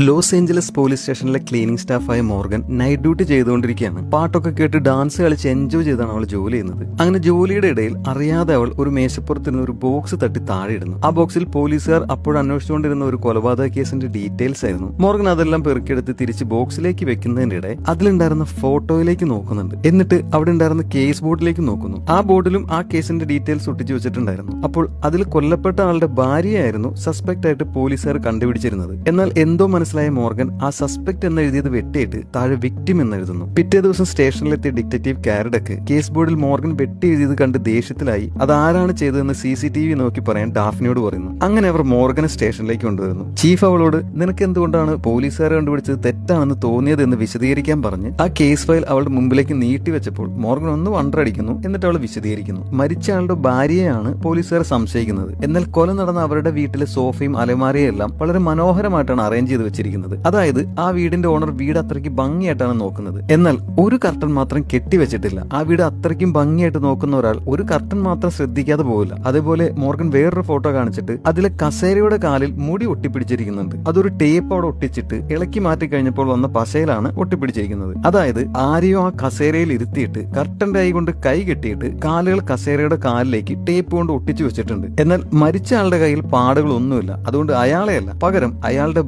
Loss Angeles police സ്റ്റേഷനിലെ cleaning സ്റ്റാഫായ Morgan night duty ചെയ്തുകൊണ്ടിരിക്കുകയാണ്. പാട്ടൊക്കെ കേട്ട് ഡാൻസ് കളിച്ച് എൻജോയ് ചെയ്താണ് അവൾ ജോലി ചെയ്യുന്നത്. അങ്ങനെ ജോലിയുടെ ഇടയിൽ അറിയാതെ അവൾ ഒരു മേശപ്പുറത്തിരുന്ന ഒരു ബോക്സ് തട്ടി താഴെ ഇടുന്നു. ആ ബോക്സിൽ പോലീസുകാർ അപ്പോൾ അന്വേഷിച്ചുകൊണ്ടിരുന്ന ഒരു കൊലപാതക കേസിന്റെ ഡീറ്റെയിൽസ് ആയിരുന്നു. മോർഗൻ അതെല്ലാം പെറുക്കിയെടുത്ത് തിരിച്ച് ബോക്സിലേക്ക് വെക്കുന്നതിന്റെ ഇടെ അതിലുണ്ടായിരുന്ന ഫോട്ടോയിലേക്ക് നോക്കുന്നുണ്ട്. എന്നിട്ട് അവിടെ ഉണ്ടായിരുന്ന കേസ് ബോർഡിലേക്ക് നോക്കുന്നു. ആ ബോർഡിലും ആ കേസിന്റെ ഡീറ്റെയിൽസ് ഒട്ടിച്ചു വെച്ചിട്ടുണ്ടായിരുന്നു. അപ്പോൾ അതിൽ കൊല്ലപ്പെട്ട ആളുടെ ഭാര്യയായിരുന്നു സസ്പെക്ട് ആയിട്ട് പോലീസുകാർ കണ്ടുപിടിച്ചിരുന്നത്. എന്നാൽ എന്തോ മനസ്സിലായ മോർഗൻ ആ സസ്പെക്ട് എന്ന് എഴുതിയത് വെട്ടിയിട്ട് താഴെ വിക്ടിം എന്ന് എഴുതുന്നു പിറ്റേ ദിവസം സ്റ്റേഷനിലെത്തിയ ഡിറ്റക്റ്റീവ് കാരഡക്ക് കേസ് ബോർഡിൽ മോർഗൻ വെട്ടി എഴുതിയത് കണ്ട് ദേഷ്യത്തിലായി. അത് ആരാണ് ചെയ്തതെന്ന് സി സി ടി വി നോക്കി പറയാൻ ഡാഫിനോട് പറയുന്നു. അങ്ങനെ അവർ മോർഗനെ സ്റ്റേഷനിലേക്ക് കൊണ്ടുവരുന്നു. ചീഫ് അവളോട് നിനക്ക് എന്തുകൊണ്ടാണ് പോലീസുകാരെ കണ്ടുപിടിച്ചത് തെറ്റാണെന്ന് തോന്നിയത് എന്ന് വിശദീകരിക്കാൻ പറഞ്ഞ് ആ കേസ് ഫയൽ അവളുടെ മുമ്പിലേക്ക് നീട്ടി വെച്ചപ്പോൾ മോർഗൻ ഒന്ന് വണ്ടടിക്കുന്നു എന്നിട്ട് അവൾ വിശദീകരിക്കുന്നു. മരിച്ച ആളുടെ ഭാര്യയാണ് പോലീസുകാർ സംശയിക്കുന്നത്. എന്നാൽ കൊല നടന്ന അവരുടെ വീട്ടിലെ സോഫയും അലമാരയും എല്ലാം വളരെ മനോഹരമായിട്ടാണ് അറേഞ്ച് ചെയ്ത് വെച്ചിരിക്കുന്നത്. അതായത് ആ വീടിന്റെ ഓണർ വീട് അത്രയ്ക്ക് ഭംഗിയായിട്ടാണ് നോക്കുന്നത്. എന്നാൽ ഒരു കർട്ടൻ മാത്രം കെട്ടിവെച്ചിട്ടില്ല. ആ വീട് അത്രയ്ക്കും ഭംഗിയായിട്ട് നോക്കുന്ന ഒരാൾ ഒരു കർട്ടൻ മാത്രം ശ്രദ്ധിക്കാതെ പോകില്ല അതേപോലെ മോർഗൻ വേറൊരു ഫോട്ടോ കാണിച്ചിട്ട് അതിലെ കസേരയുടെ കാലിൽ മുടി ഒട്ടിപ്പിടിച്ചിരിക്കുന്നുണ്ട്. അതൊരു ടേപ്പ് അവിടെ ഒട്ടിച്ചിട്ട് ഇളക്കി മാറ്റി കഴിഞ്ഞപ്പോൾ വന്ന പശയിലാണ് ഒട്ടിപ്പിടിച്ചിരിക്കുന്നത്. അതായത് ആരെയോ ആ കസേരയിൽ ഇരുത്തിയിട്ട് കർട്ടന്റെ കൈ കൊണ്ട് കൈ കെട്ടിയിട്ട് കാലുകൾ കസേരയുടെ കാലിലേക്ക് ടേപ്പ് കൊണ്ട് ഒട്ടിച്ചു വെച്ചിട്ടുണ്ട്. എന്നാൽ മരിച്ച ആളുടെ കയ്യിൽ പാടുകളൊന്നുമില്ല. അതുകൊണ്ട് അയാളെയല്ല. പകരം അയാളുടെ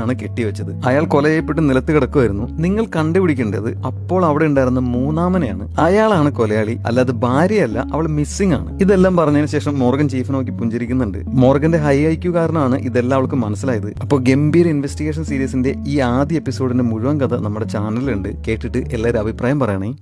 ഭാര്യയാണ് കെട്ടിവെച്ചത്. അയാൾ കൊല ചെയ്യപ്പെട്ട് നിലത്ത് കിടക്കുമായിരുന്നു നിങ്ങൾ കണ്ടുപിടിക്കേണ്ടത് അപ്പോൾ അവിടെ ഉണ്ടായിരുന്ന മൂന്നാമനെയാണ്. അയാളാണ് കൊലയാളി അല്ലാതെ ഭാര്യയല്ല അവൾ മിസ്സിംഗ് ആണ്. ഇതെല്ലാം പറഞ്ഞതിന് ശേഷം മോർഗൻ ചീഫ് നോക്കി പുഞ്ചിരിക്കുന്നുണ്ട്. മോർഗന്റെ ഹൈ ഐക്യു കാരണമാണ് ഇതെല്ലാം അവൾക്ക് മനസ്സിലായത്. അപ്പോൾ ഗംഭീര ഇൻവെസ്റ്റിഗേഷൻ സീരീസിന്റെ ഈ ആദ്യ എപ്പിസോഡിന്റെ മുഴുവൻ കഥ നമ്മുടെ ചാനലിലുണ്ട് കേട്ടിട്ട് എല്ലാവരും അഭിപ്രായം പറയണേ.